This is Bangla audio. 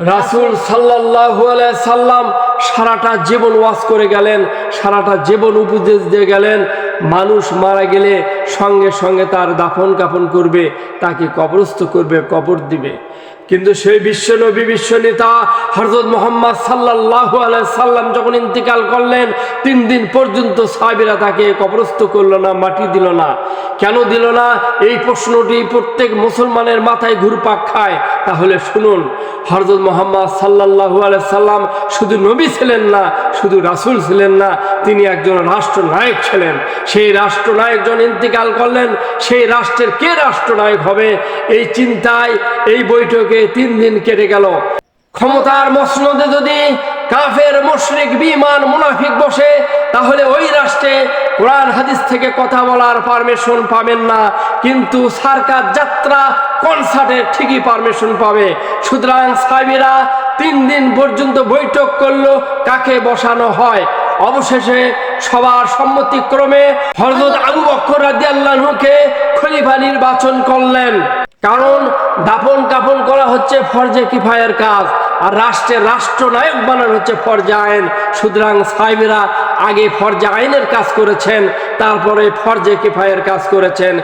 রাসুল সাল্লাহ সাল্লাম সারাটা জীবন ওয়াজ করে গেলেন, সারাটা জীবন উপদেশ দিয়ে গেলেন। মানুষ মারা গেলে সঙ্গে সঙ্গে তার দাফন কাফন করবে, তাকে কবরস্থ করবে, কবর দিবে। কিন্তু সেই বিশ্বনবী বিশ্বনেতা হরজত মোহাম্মদ সাল্লাহ সাল্লাম যখন ইন্তিকাল করলেন, তিন দিন পর্যন্ত সাহাবিরা তাকে কবরস্থ করল না, মাটি দিল না। কেন দিল না? এই প্রশ্নটি প্রত্যেক মুসলমানের মাথায় ঘুরপাক খায়। তাহলে শুনুন হরজত মোহাম্মদ সাল্লাহ সাল্লাম শুধু নবী ছিলেন না, শুধু রাসূল ছিলেন না, তিনি একজন রাষ্ট্রনায়ক ছিলেন। সেই রাষ্ট্রনায়ক জন ইন্তিকাল করলেন, সেই রাষ্ট্রের কে রাষ্ট্রনায়ক হবে? এই চিন্তায় এই বৈঠকে তিন দিন কেটে গেল। ক্ষমতার মসনদে যদি কাফের, মুশরিক বিমান মুনাফিক বসে, তাহলে ওই রাষ্ট্রে কোরআন, হাদিস থেকে কথা বলার পারমিশন পাবেন না। কিন্তু সরকার যাত্রা কনসার্টের ঠিকই পারমিশন পাবে। সুতরাং সাহেবেরা তিন দিন পর্যন্ত বৈঠক করল, কাকে বসানো হয়? অবশেষে সবার সম্মতিক্রমে হরদত আবু বক্কর রাদিয়াল্লাহুকে খলিফা নির্বাচন করলেন। কারণ দাপন কাপন করা হচ্ছে ফরজে কিফায়ের কাজ, আর রাষ্ট্রের রাষ্ট্রনায়ক বানানো হচ্ছে ফরজে আইন। সুতরাং সাহেবেরা আগে ফরজে আইনের কাজ করেছেন, তারপরে ফরজে কিফায়ের কাজ করেছেন।